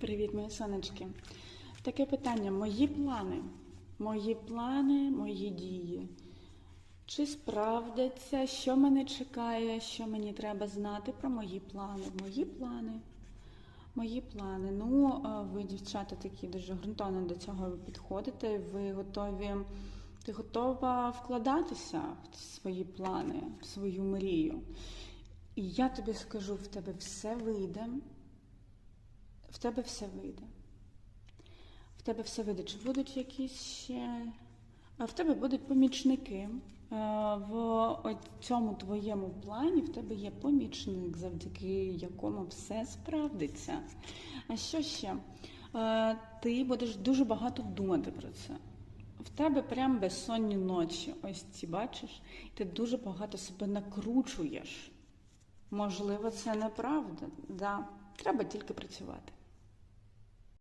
Привіт, мої сонечки. Таке питання: мої плани, мої плани, мої дії. Чи справдяться, що мене чекає, що мені треба знати про мої плани? Мої плани. Мої плани. Ну, ви, дівчата, такі дуже ґрунтовно до цього підходите. Ви готові, ти готова вкладатися в свої плани, в свою мрію. І я тобі скажу, в тебе все вийде. В тебе все вийде. В тебе все вийде. Чи будуть якісь ще. В тебе будуть помічники. Е, В цьому твоєму плані в тебе є помічник, завдяки якому все справдиться. А що ще? Е, Ти будеш дуже багато думати про це. В тебе прям безсонні ночі. Ось ці бачиш, ти дуже багато себе накручуєш. Можливо, це неправда. Да. Треба тільки працювати.